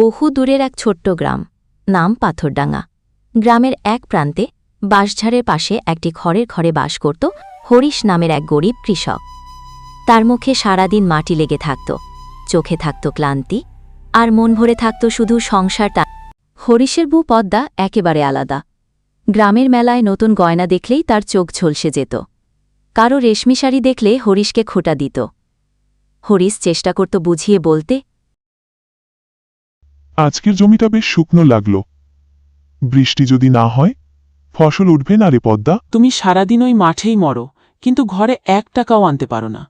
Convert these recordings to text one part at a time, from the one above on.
বহু দূরের এক ছোট্ট গ্রাম, নাম পাথরডাঙ্গা। গ্রামের এক প্রান্তে বাঁশঝাড়ের পাশে একটি ঘরের ঘরে বাস করত হরিশ নামের এক গরিব কৃষক। তার মুখে সারাদিন মাটি লেগে থাকত, চোখে থাকত ক্লান্তি, আর মন ভরে থাকত শুধু সংসারটা হরিশের বউ পদ্মা একেবারে আলাদা। গ্রামের মেলায় নতুন গয়না দেখলেই তার চোখ ঝলসে যেত। কারও রেশমি শাড়ি দেখলে হরিশকে খোটা দিত। হরিশ চেষ্টা করত বুঝিয়ে বলতে আজকের জমিটা বেশ শুকনো লাগল। বৃষ্টি যদি না হয় ফসল উঠবে না রে পদ্মা। তুমি সারাদিন ওই মাঠেই মরো কিন্তু ঘরে এক টাকাও আনতে পারো না।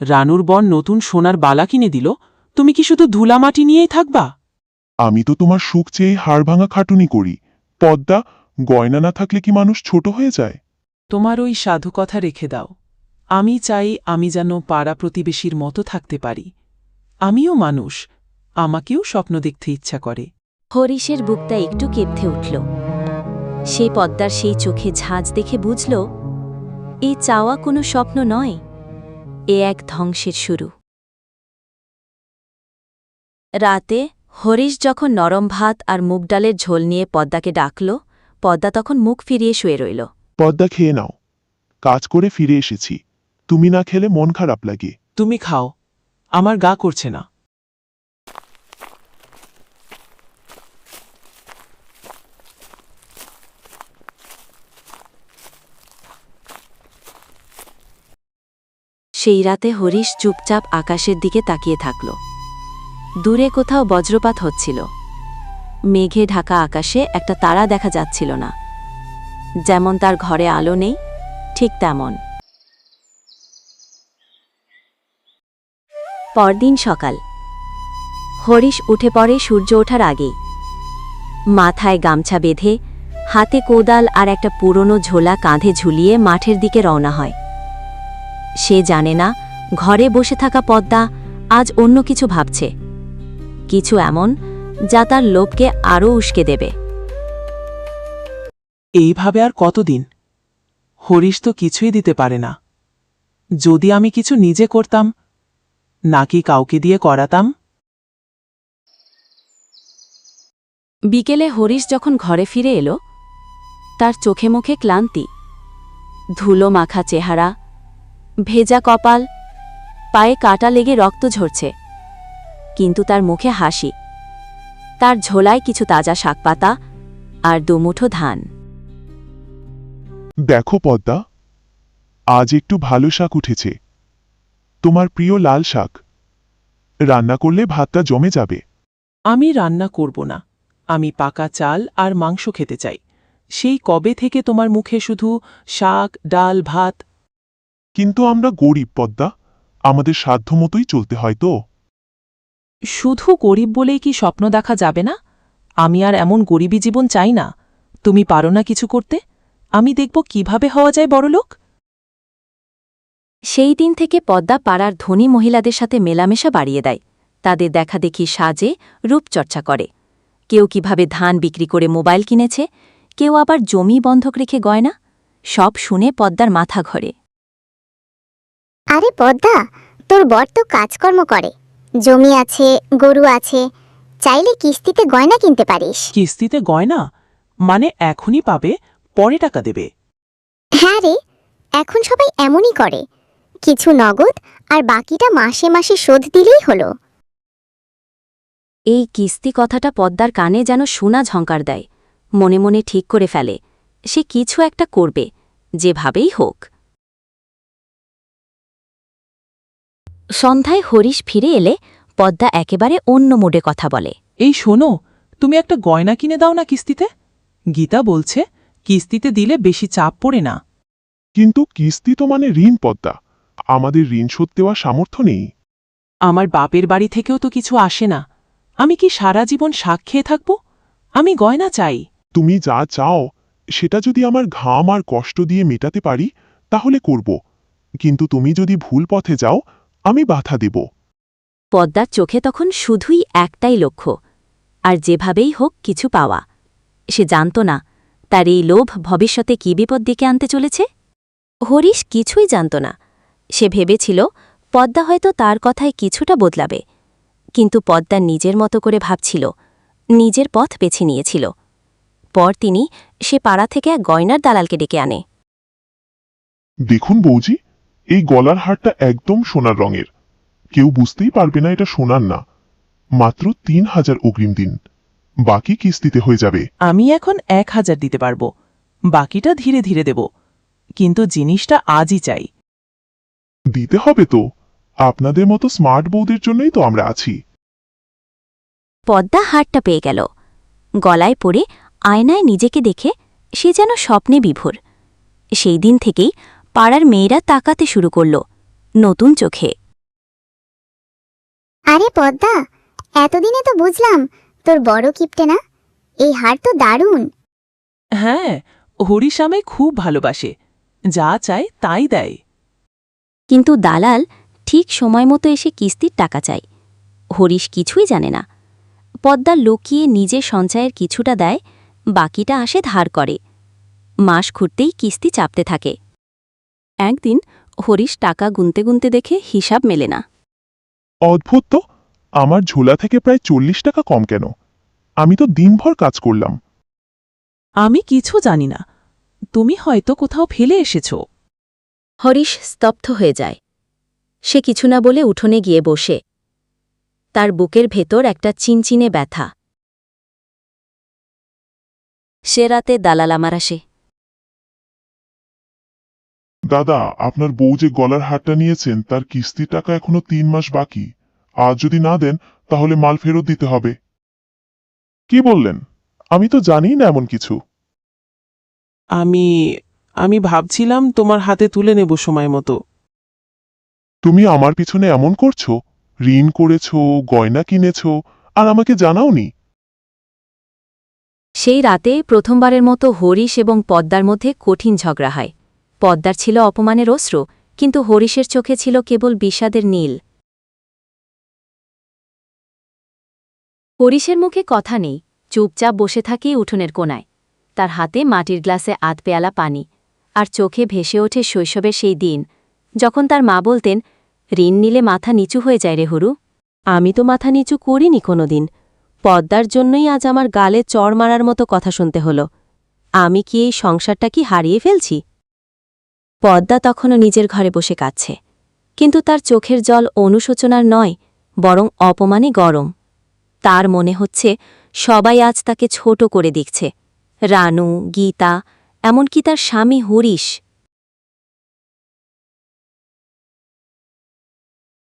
রানুর বন নতুন সোনার বালা কিনে দিল তুমি কি শুধু ধুলা মাটি নিয়েই থাকবা? আমি তো তোমার সুখ চেয়ে হাড় ভাঙা খাটুনি করি। পদ্মা গয়না না থাকলে কি মানুষ ছোট হয়ে যায়? তোমার ওই সাধু কথা রেখে দাও। আমি চাই আমি যেন পাড়া প্রতিবেশীর মতো থাকতে পারি। আমিও মানুষ আমাকেও স্বপ্ন দেখতে ইচ্ছা করে। হরিশের বুকটা একটু কেঁপথে উঠল। সে পদ্মার সেই চোখে ঝাঁজ দেখে বুঝল এই চাওয়া কোনো স্বপ্ন নয় এ এক ধ্বংসের শুরু। রাতে হরিশ যখন নরম ভাত আর মুগ ডালের ঝোল নিয়ে পদ্মাকে ডাকল পদ্মা তখন মুখ ফিরিয়ে শুয়ে রইল। পদ্মা খেয়ে নাও। কাজ করে ফিরে এসেছি। তুমি না খেলে মন খারাপ লাগে। তুমি খাও। আমার গা করছে না। সেই রাতে হরিশ চুপচাপ আকাশের দিকে তাকিয়ে থাকল। দূরে কোথাও বজ্রপাত হচ্ছিল। মেঘে ঢাকা আকাশে একটা তারা দেখা যাচ্ছিল না। যেমন তার ঘরে আলো নেই, ঠিক তেমন। পরদিন সকাল। হরিশ উঠে পড়ে সূর্য ওঠার আগেই। মাথায় গামছা বেঁধে, হাতে কোদাল আর একটা পুরনো ঝোলা কাঁধে ঝুলিয়ে মাঠের দিকে রওনা হয়। সে জানে না ঘরে বসে থাকা পদ্মা আজ অন্য কিছু ভাবছে। কিছু এমন যা তার লোভকে আরও উস্কে দেবে। এইভাবে আর কতদিন? হরিশ তো কিছুই দিতে পারে না। যদি আমি কিছু নিজে করতাম নাকি কাউকে দিয়ে করাতাম? বিকেলে হরিশ যখন ঘরে ফিরে এলো তার চোখে মুখে ক্লান্তি ধুলো মাখা চেহারা ভেজা কপাল পায়ে কাটা লেগে রক্ত ঝরছে। কিন্তু তার মুখে হাসি। তার ঝোলায় কিছু তাজা শাকপাতা আর দুমুঠো ধান। দেখো পদ্মা আজ একটু ভালো শাক উঠেছে। তোমার প্রিয় লাল শাক। রান্না করলে ভাতটা জমে যাবে। আমি রান্না করব না। আমি পাকা চাল আর মাংস খেতে চাই। সেই কবে থেকে তোমার মুখে শুধু শাক ডাল ভাত কিন্তু আমরা গরিব পদ্মা। আমাদের সাধ্যমতোই চলতে হয় তো। শুধু গরিব বলেই কি স্বপ্ন দেখা যাবে না? আমি আর এমন গরিবী জীবন চাই না। তুমি পারো না কিছু করতে? আমি দেখব কীভাবে হওয়া যায় বড়লোক। সেই দিন থেকে পদ্মা পাড়ার ধনী মহিলাদের সাথে মেলামেশা বাড়িয়ে দেয়। তাদের দেখাদেখি সাজে রূপচর্চা করে। কেউ কীভাবে ধান বিক্রি করে মোবাইল কিনেছে কেউ আবার জমি বন্ধক রেখে গয়না। সব শুনে পদ্মার মাথা ঘরে। আরে পদ্মা তোর বর তো কাজকর্ম করে। জমি আছে গরু আছে চাইলে কিস্তিতে গয়না কিনতে পারিস। কিস্তিতে গয়না? মানে এখনই পাবে পরে টাকা দেবে। হ্যাঁ রে এখন সবাই এমনই করে। কিছু নগদ আর বাকিটা মাসে মাসে শোধ দিলেই হলো। এই কিস্তি কথাটা পদ্মার কানে যেন সোনা ঝঙ্কার দেয়। মনে মনে ঠিক করে ফেলে সে কিছু একটা করবে যেভাবেই হোক। সন্ধ্যায় হরিশ ফিরে এলে পদ্মা একেবারে অন্য মোডে কথা বলে। এই শোনো তুমি একটা গয়না কিনে দাও না কিস্তিতে? গীতা বলছে কিস্তিতে দিলে বেশি চাপ পড়ে না। কিন্তু কিস্তি তো মানে ঋণ পদ্মা। আমাদের ঋণ শোধ দেওয়ার সামর্থ্য নেই। আমার বাপের বাড়ি থেকেও তো কিছু আসে না। আমি কি সারা জীবন শাক খেয়ে থাকব? আমি গয়না চাই। তুমি যা চাও সেটা যদি আমার ঘাম আর কষ্ট দিয়ে মেটাতে পারি তাহলে করব। কিন্তু তুমি যদি ভুল পথে যাও আমি বাধা দেব। পদ্মার চোখে তখন শুধুই একটাই লক্ষ্য আর যেভাবেই হোক কিছু পাওয়া। সে জানত না তার এই লোভ ভবিষ্যতে কী বিপদ ডেকে আনতে চলেছে? হরিশ কিছুই জানত না। সে ভেবেছিল পদ্মা হয়তো তার কথায় কিছুটা বদলাবে। কিন্তু পদ্মা নিজের মতো করে ভাবছিল নিজের পথ বেছে নিয়েছিল। পর তিনি সে পাড়া থেকে এক গয়নার দালালকে ডেকে আনে। দেখুন বৌজি এই গলার হারটা একদম সোনার রঙের। কেউ বুঝতেই পারবে না এটা সোনার না। মাত্র তিন হাজার অগ্রিম দিন। বাকি কিস্তিতে হয়ে যাবে। আমি এখন এক হাজার দিতে পারব। বাকিটা ধীরে ধীরে দেব। কিন্তু জিনিসটা আজই চাই। দিতে হবে তো। আপনাদের মতো স্মার্ট বৌদের জন্যই তো আমরা আছি। পদ্মা হারটা পেয়ে গেল। গলায় পড়ে আয়নায় নিজেকে দেখে সে যেন স্বপ্নে বিভোর। সেই দিন থেকেই পাড়ার মেয়েরা তাকাতে শুরু করল নতুন চোখে। আরে পদ্মা এতদিনে তো বুঝলাম তোর বড় কিপটে না? এই হার তো দারুণ। হ্যাঁ হরিশ আমায় খুব ভালোবাসে। যা চায় তাই দেয়। কিন্তু দালাল ঠিক সময় মতো এসে কিস্তির টাকা চায়। হরিশ কিছুই জানে না। পদ্মা লুকিয়ে নিজের সঞ্চয়ের কিছুটা দেয় বাকিটা আসে ধার করে। মাস খুঁড়তেই কিস্তি চাপতে থাকে। একদিন হরিশ টাকা গুনতে গুনতে দেখে হিসাব মেলে না। অদ্ভুত তো! আমার ঝোলা থেকে প্রায় চল্লিশ টাকা কম কেন? আমি তো দিনভর কাজ করলাম। আমি কিছু জানি না। তুমি হয়তো কোথাও ফেলে এসেছ। হরিশ স্তব্ধ হয়ে যায়। সে কিছু না বলে উঠোনে গিয়ে বসে। তার বুকের ভেতর একটা চিনচিনে ব্যথা। সে রাতে দালাল আমার আসে। দাদা আপনার বউ যে গলার হারটা নিয়েছেন তার কিস্তির টাকা এখনও তিন মাস বাকি। আর যদি না দেন তাহলে মাল ফেরত দিতে হবে। কি বললেন? আমি তো জানি না এমন কিছু। আমি আমি ভাবছিলাম তোমার হাতে তুলে নেব সময় মতো। তুমি আমার পিছনে এমন করছ? ঋণ করেছ গয়না কিনেছ আর আমাকে জানাওনি? সেই রাতে প্রথমবারের মতো হরিশ এবং পদ্মার মধ্যে কঠিন ঝগড়া হয়। পদ্মার ছিল অপমানের অস্ত্র কিন্তু হরিশের চোখে ছিল কেবল বিষাদের নীল। হরিশের মুখে কথা নেই, চুপচাপ বসে থাকে উঠোনের কোনায়। তার হাতে মাটির গ্লাসে আধ পেয়ালা পানি, আর চোখে ভেসে ওঠে শৈশবের সেই দিন, যখন তার মা বলতেন, ঋণ নিলে মাথা নিচু হয়ে যায় রে হরু। আমি তো মাথা নিচু করিনি কোনোদিন। পদ্মার জন্যই আজ আমার গালে চড় মারার মতো কথা শুনতে হলো। আমি কি এই সংসারটা কি হারিয়ে ফেলছি? পদ্মা তখনও নিজের ঘরে বসে কাঁদছে। কিন্তু তার চোখের জল অনুশোচনার নয়, বরং অপমানে গরম। তার মনে হচ্ছে সবাই আজ তাকে ছোট করে দেখছে। রানু, গীতা, এমনকি তার স্বামী হরিশ।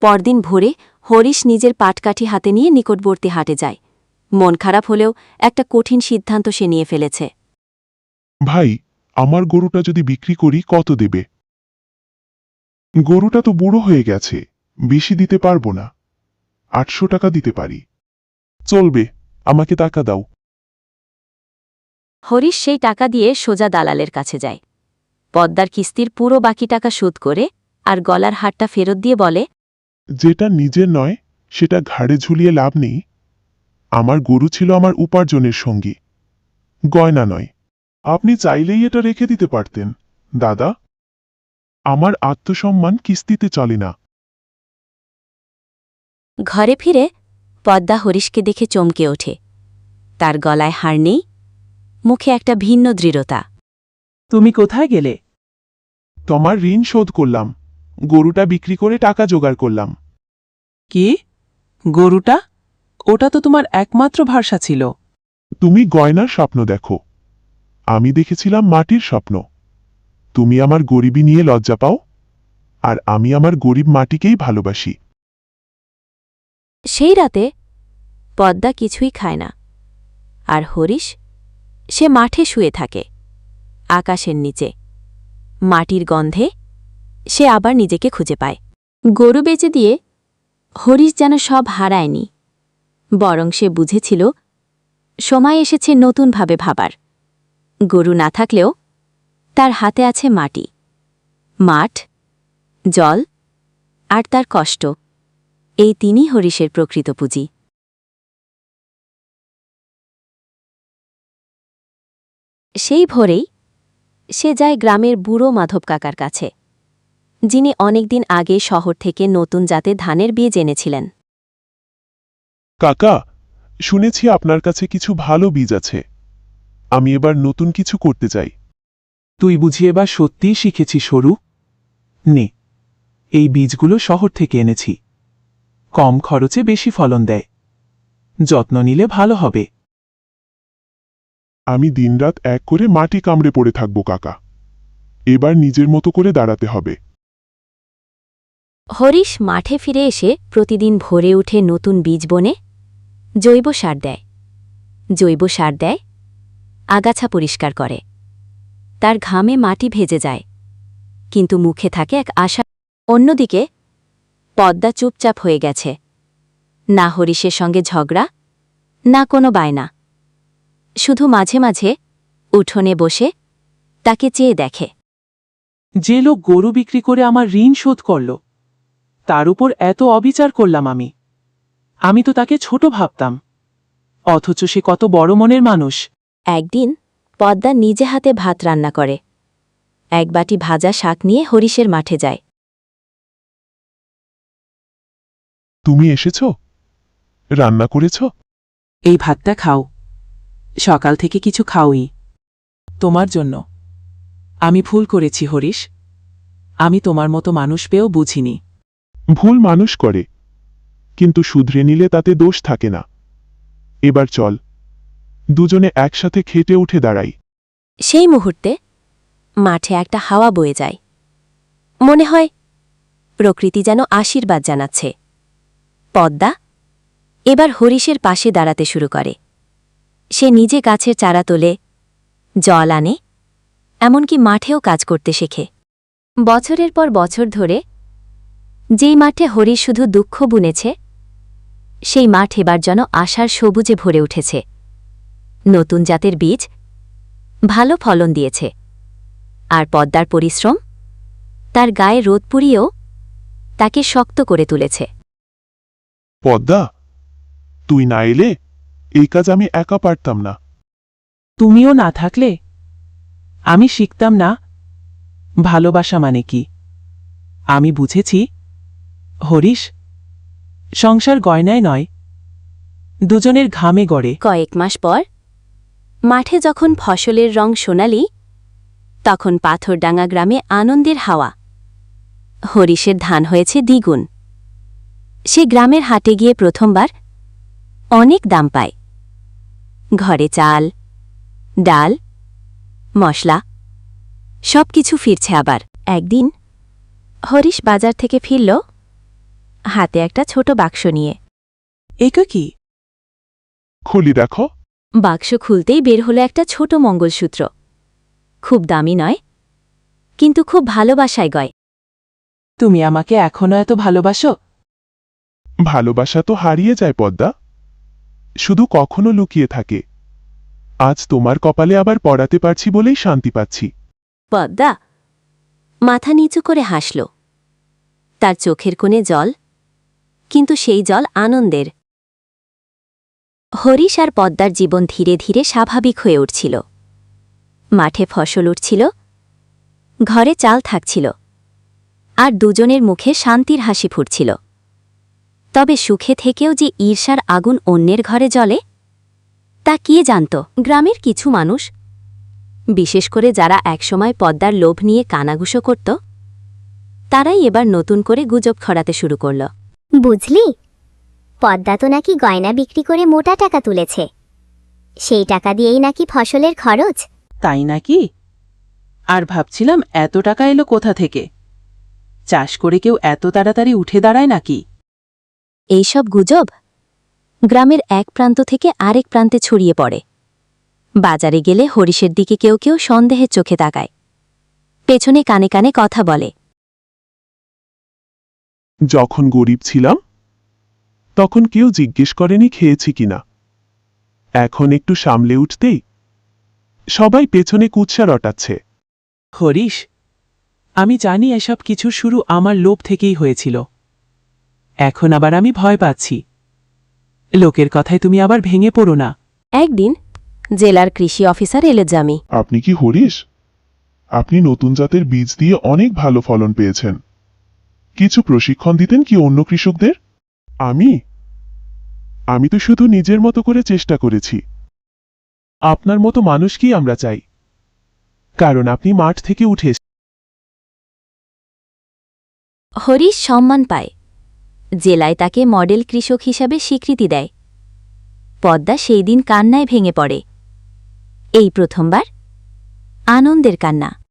পরদিন ভোরে হরিশ নিজের পাটকাঠি হাতে নিয়ে নিকটবর্তী হাটে যায়। মন খারাপ হলেও একটা কঠিন সিদ্ধান্ত সে নিয়ে ফেলেছে। ভাই আমার গরুটা যদি বিক্রি করি কত দেবে? গরুটা তো বুড়ো হয়ে গেছে বেশি দিতে পারব না। আটশো টাকা দিতে পারি। চলবে আমাকে টাকা দাও। হরিশ সেই টাকা দিয়ে সোজা দালালের কাছে যায়। পদ্মার কিস্তির পুরো বাকি টাকা শোধ করে আর গলার হারটা ফেরত দিয়ে বলে যেটা নিজের নয় সেটা ঘাড়ে ঝুলিয়ে লাভ নেই। আমার গরু ছিল আমার উপার্জনের সঙ্গী। গয়না নয়। আপনি চাইলেই এটা রেখে দিতে পারতেন। দাদা আমার আত্মসম্মান কিস্তিতে চলে না। ঘরে ফিরে পদ্মা হরিশকে দেখে চমকে ওঠে। তার গলায় হার নেই মুখে একটা ভিন্ন দৃঢ়তা। তুমি কোথায় গেলে? তোমার ঋণ শোধ করলাম। গরুটা বিক্রি করে টাকা জোগাড় করলাম। কি? গরুটা? ওটা তো তোমার একমাত্র ভাষা ছিল। তুমি গয়নার স্বপ্ন দেখো। আমি দেখেছিলাম মাটির স্বপ্ন। তুমি আমার গরিবী নিয়ে লজ্জা পাও, আর আমি আমার গরিব মাটিকেই ভালোবাসি। সেই রাতে পদ্মা কিছুই খায় না, আর হরিশ সে মাঠে শুয়ে থাকে, আকাশের নিচে। মাটির গন্ধে সে আবার নিজেকে খুঁজে পায়। গরু বেচে দিয়ে হরিশ যেন সব হারায়নি, বরং সে বুঝেছিল, সময় এসেছে নতুনভাবে ভাবার। গরু না থাকলেও তার হাতে আছে মাটি। মাঠ, জল আর তার কষ্ট। এই তিনি হরিশের প্রকৃত পুঁজি। সেই ভোরেই সে যায় গ্রামের বুড়ো মাধব কাকার কাছে, যিনি অনেকদিন আগে শহর থেকে নতুন জাতে ধানের বীজ এনেছিলেন। কাকা, শুনেছি আপনার কাছে কিছু ভালো বীজ আছে। আমি এবার নতুন কিছু করতে চাই। তুই বুঝি এবার সত্যিই শিখেছি সরু? নে। এই বীজগুলো শহর থেকে এনেছি। কম খরচে বেশি ফলন দেয়। যত্ন নিলে ভালো হবে। আমি দিনরাত এক করে মাটি কামড়ে পড়ে থাকব কাকা। এবার নিজের মতো করে দাঁড়াতে হবে। হরিশ মাঠে ফিরে এসে প্রতিদিন ভোরে উঠে নতুন বীজ বনে জৈব সার দেয়। জৈব সার দেয় আগাছা পরিষ্কার করে। তার ঘামে মাটি ভেজে যায়। কিন্তু মুখে থাকে এক আশা। অন্যদিকে, পদ্মা চুপচাপ হয়ে গেছে। না হরিশের সঙ্গে ঝগড়া, না কোনো বায়না। শুধু মাঝে মাঝে উঠোনে বসে তাকে চেয়ে দেখে। যে লোক গরু বিক্রি করে আমার ঋণ শোধ করল, তার উপর এত অবিচার করলাম আমি। আমি তো তাকে ছোট ভাবতাম। অথচ সে কত বড় মনের মানুষ। একদিন পদ্মা নিজে হাতে ভাত রান্না করে। এক বাটি ভাজা শাক নিয়ে হরিশের মাঠে যায়। তুমি এসেছ? রান্না করেছ? এই ভাতটা খাও। সকাল থেকে কিছু খাওই। তোমার জন্য। আমি ভুল করেছি হরিশ আমি তোমার মতো মানুষ পেয়েও বুঝিনি। ভুল মানুষ করে। কিন্তু শুধরে নিলে তাতে দোষ থাকে না। এবার চল। দুজনে একসাথে খেটে উঠে দাঁড়াই। সেই মুহূর্তে মাঠে একটা হাওয়া বয়ে যায়। মনে হয় প্রকৃতি যেন আশীর্বাদ জানাচ্ছে। পদ্মা এবার হরিশের পাশে দাঁড়াতে শুরু করে। সে নিজে গাছের চারা তোলে, জল আনে, এমনকি মাঠেও কাজ করতে শেখে। বছরের পর বছর ধরে যেই মাঠে হরিশ শুধু দুঃখ বুনেছে, সেই মাঠ এবার যেন আশার সবুজে ভরে উঠেছে। নতুন জাতের বীজ ভালো ফলন দিয়েছে। আর পদ্মার পরিশ্রম তার গায়ে রোদ পুড়িয়েও তাকে শক্ত করে তুলেছে। পদ্মা তুই না এলে এই কাজ আমি একা পারতাম না। তুমিও না থাকলে আমি শিখতাম না ভালোবাসা মানে কি। আমি বুঝেছি হরিশ সংসার গয়নায় নয় দুজনের ঘামে গড়ে। কয়েক মাস পর মাঠে যখন ফসলের রং সোনালি, তখন পাথরডাঙ্গা গ্রামে আনন্দের হাওয়া। হরিশের ধান হয়েছে দ্বিগুণ। সে গ্রামের হাটে গিয়ে প্রথমবার অনেক দাম পায়। ঘরে চাল, ডাল, মশলা সব কিছু ফিরছে আবার। একদিন হরিশ বাজার থেকে ফিরল হাতে একটা ছোট বাক্স নিয়ে। একা কি? খুলি দেখো। বাক্স খুলতেই বের হলো একটা ছোট মঙ্গলসূত্র। খুব দামি নয় কিন্তু খুব ভালোবাসায় গয়। তুমি আমাকে এখনও এত ভালোবাসো? ভালোবাসা তো হারিয়ে যায় পদ্মা। শুধু কখনো লুকিয়ে থাকে। আজ তোমার কপালে আবার পড়াতে পারছি বলেই শান্তি পাচ্ছি। পদ্মা মাথা নিচু করে হাসল। তার চোখের কোণে জল কিন্তু সেই জল আনন্দের। হরিশ আর পদ্মার জীবন ধীরে ধীরে স্বাভাবিক হয়ে উঠছিল। মাঠে ফসল উঠছিল, ঘরে চাল থাকছিল, আর দুজনের মুখে শান্তির হাসি ফুটছিল। তবে সুখে থেকেও যে ঈর্ষার আগুন অন্যের ঘরে জ্বলে, তা কে জানত? গ্রামের কিছু মানুষ, বিশেষ করে যারা একসময় পদ্মার লোভ নিয়ে কানাগুসো করত, তারাই এবার নতুন করে গুজব খড়াতে শুরু করল। বুঝলি পদ্মা তো নাকি গয়না বিক্রি করে মোটা টাকা তুলেছে। সেই টাকা দিয়েই নাকি ফসলের খরচ? তাই নাকি? আর ভাবছিলাম এত টাকা এলো কোথা থেকে? চাষ করে কেউ এত তাড়াতাড়ি উঠে দাঁড়ায় নাকি? এইসব গুজব গ্রামের এক প্রান্ত থেকে আরেক প্রান্তে ছড়িয়ে পড়ে। বাজারে গেলে হরিশের দিকে কেউ কেউ সন্দেহের চোখে তাকায়। পেছনে কানে কানে কথা বলে। যখন গরিব ছিলাম তখন কেউ জিজ্ঞেস করেনি খেয়েছি কিনা এখন একটু সামলে উঠতেই সবাই পেছনে কুৎসা রটাচ্ছে। হরিশ আমি জানি এসব কিছু শুরু আমার লোভ থেকেই হয়েছিল। এখন আবার আমি ভয় পাচ্ছি। লোকের কথায় তুমি আবার ভেঙে পড়ো না। একদিন জেলার কৃষি অফিসার এলে জামি আপনি কি হরিশ? আপনি নতুন জাতের বীজ দিয়ে অনেক ভালো ফলন পেয়েছেন। কিছু প্রশিক্ষণ দিতেন কি অন্য কৃষকদের? আমি? আমি তো শুধু নিজের মতো করে চেষ্টা করেছি। আপনার মতো মানুষকেই আমরা চাই। কারণ আপনি মাঠ থেকে উঠে। হরিশ সম্মান পায়। জেলায় তাকে মডেল কৃষক হিসাবে স্বীকৃতি দেয়। পদ্মা সেই দিন কান্নায় ভেঙে পড়ে। এই প্রথমবার আনন্দের কান্না।